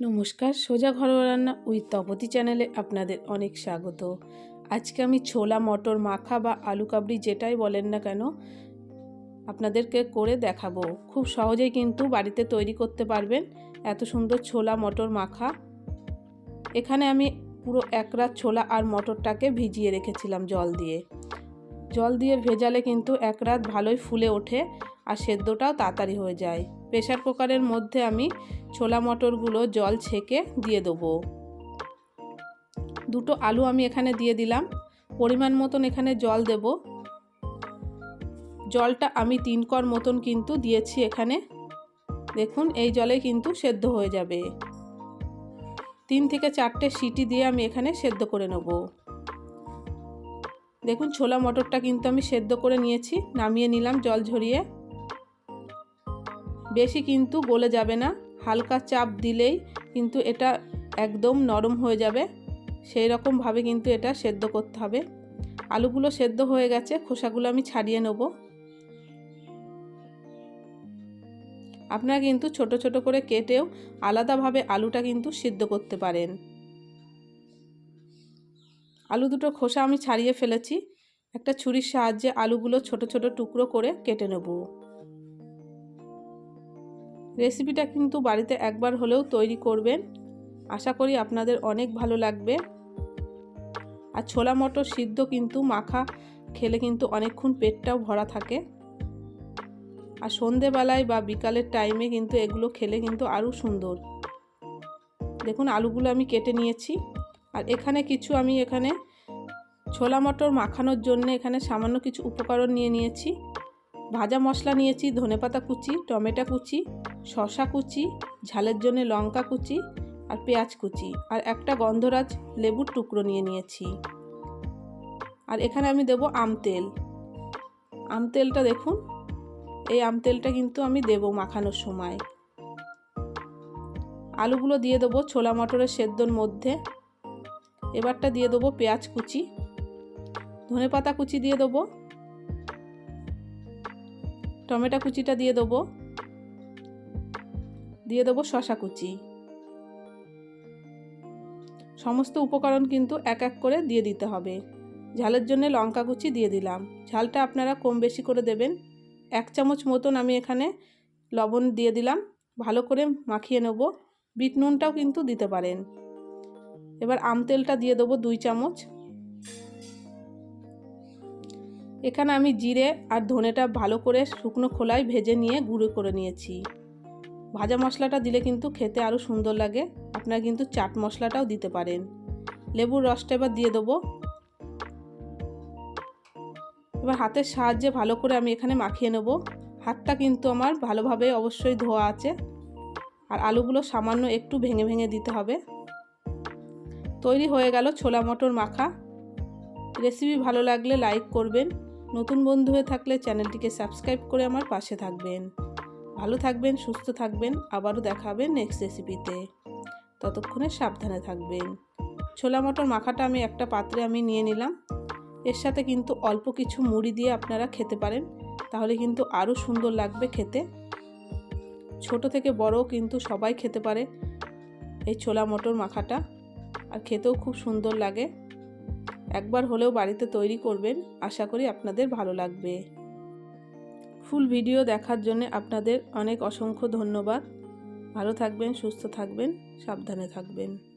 নমস্কার, সোজা ঘরোয়া রান্না উইথ তপতি চ্যানেলে আপনাদের অনেক স্বাগত। আজকে আমি ছোলা, মটর, মাখা বা আলু কাবড়ি যেটাই বলেন না কেন, আপনাদেরকে করে দেখাবো। খুব সহজেই কিন্তু বাড়িতে তৈরি করতে পারবেন এত সুন্দর ছোলা, মটর, মাখা। এখানে আমি পুরো এক রাত ছোলা আর মটরটাকে ভিজিয়ে রেখেছিলাম জল দিয়ে। জল দিয়ে ভেজালে কিন্তু এক রাত ভালোই ফুলে ওঠে। আর সেদ্ধটাও তাড়াতাড়ি হয়ে যায়। প্রেশার কুকারের মধ্যে আমি ছোলা মটরগুলো জল ছেঁকে দিয়ে দেবো। দুটো আলু আমি এখানে দিয়ে দিলাম। পরিমাণ মতন এখানে জল দেব। জলটা আমি তিন কর মতন কিন্তু দিয়েছি এখানে। দেখুন, এই জলে কিন্তু সেদ্ধ হয়ে যাবে। তিন থেকে চারটে সিটি দিয়ে আমি এখানে সেদ্ধ করে নেব। দেখুন, ছোলা মটরটা কিন্তু আমি সেদ্ধ করে নিয়েছি। নামিয়ে নিলাম জল ঝরিয়ে। বেশি কিন্তু গলে যাবে না। হালকা চাপ দিলেই কিন্তু এটা একদম নরম হয়ে যাবে। সেই রকমভাবে কিন্তু এটা সেদ্ধ করতে হবে। আলুগুলো সেদ্ধ হয়ে গেছে, খোসাগুলো আমি ছাড়িয়ে নেব। আপনারা কিন্তু ছোট ছোট করে কেটেও আলাদাভাবে আলুটা কিন্তু সিদ্ধ করতে পারেন। আলু দুটো খোসা আমি ছাড়িয়ে ফেলেছি। একটা ছুরির সাহায্যে আলুগুলো ছোট ছোট টুকরো করে কেটে নেব। রেসিপিটা কিন্তু বাড়িতে একবার হলেও তৈরি করবেন। আশা করি আপনাদের অনেক ভালো লাগবে। আর ছোলা মটর সিদ্ধ কিন্তু মাখা, খেলে কিন্তু অনেকক্ষণ পেটটাও ভরা থাকে। আর সন্ধেবেলায় বা বিকালের টাইমে কিন্তু এগুলো খেলে কিন্তু আরও সুন্দর। দেখুন, আলুগুলো আমি কেটে নিয়েছি। আর এখানে কিছু আমি এখানে ছোলা মটর মাখানোর জন্য এখানে সামান্য কিছু উপকরণ নিয়ে নিয়েছি। ভাজা মশলা নিয়েছি ধনেপাতা কুচি, টমেটো কুচি শশা কুচি, ঝালের জন্য লঙ্কা কুচি আর পেঁয়াজ কুচি আর একটা গন্ধরাজ লেবুর টুকরো নিয়ে নিয়েছি। আর এখানে আমি দেব আম তেল। আম তেলটা দেখুন, এই আম তেলটা কিন্তু আমি দেব মাখানোর সময়। আলুগুলো দিয়ে দেবো ছোলা মটরের সেদ্ধর মধ্যে। এবারটা দিয়ে দেবো পেঁয়াজ কুচি। ধনে পাতা কুচি দিয়ে দেবো। টমেটো কুচিটা দিয়ে দেবো। দিয়ে দেবো শশা কুচি। সমস্ত উপকরণ কিন্তু এক এক করে দিয়ে দিতে হবে। ঝালের জন্য লঙ্কা কুচি দিয়ে দিলাম। ঝালটা আপনারা কম বেশি করে দেবেন। এক চামচ মতন আমি এখানে লবণ দিয়ে দিলাম। ভালো করে মাখিয়ে নেব। বিট নুনটাও কিন্তু দিতে পারেন। এবার আম তেলটা দিয়ে দেবো দুই চামচ। এখানে আমি জিরে আর ধনেটা ভালো করে শুকনো খোলায় ভেজে নিয়ে গুঁড়ো করে নিয়েছি। ভাজা মশলাটা দিলে কিন্তু খেতে আরও সুন্দর লাগে। আপনারা কিন্তু চাট মশলাটাও দিতে পারেন। লেবুর রসটা এবার দিয়ে দেবো। এবার হাতের সাহায্যে ভালো করে আমি এখানে মাখিয়ে নেব। হাতটা কিন্তু আমার ভালোভাবে অবশ্যই ধোয়া আছে। আর আলুগুলো সামান্য একটু ভেঙে ভেঙে দিতে হবে। তৈরি হয়ে গেল ছোলা মটর মাখা। রেসিপি ভালো লাগলে লাইক করবেন। নতুন বন্ধু হয়ে থাকলে চ্যানেলটিকে সাবস্ক্রাইব করে আমার পাশে থাকবেন। ভালো থাকবেন, সুস্থ থাকবেন, আবারও দেখাবেন নেক্সট রেসিপিতে ততক্ষণে সাবধানে থাকবেন। ছোলা মটর মাখাটা আমি একটা পাত্রে আমি নিয়ে নিলাম। এর সাথে কিন্তু অল্প কিছু মুড়ি দিয়ে আপনারা খেতে পারেন। তাহলে কিন্তু আরও সুন্দর লাগবে খেতে। ছোট থেকে বড় কিন্তু সবাই খেতে পারে এই ছোলা মটর মাখাটা। আর খেতেও খুব সুন্দর লাগে। একবার হলেও বাড়িতে তৈরি করবেন, আশা করি আপনাদের ভালো লাগবে। ফুল ভিডিও দেখার জন্য আপনাদের অনেক অসংখ্য ধন্যবাদ। ভালো থাকবেন, সুস্থ থাকবেন, সাবধানে থাকবেন।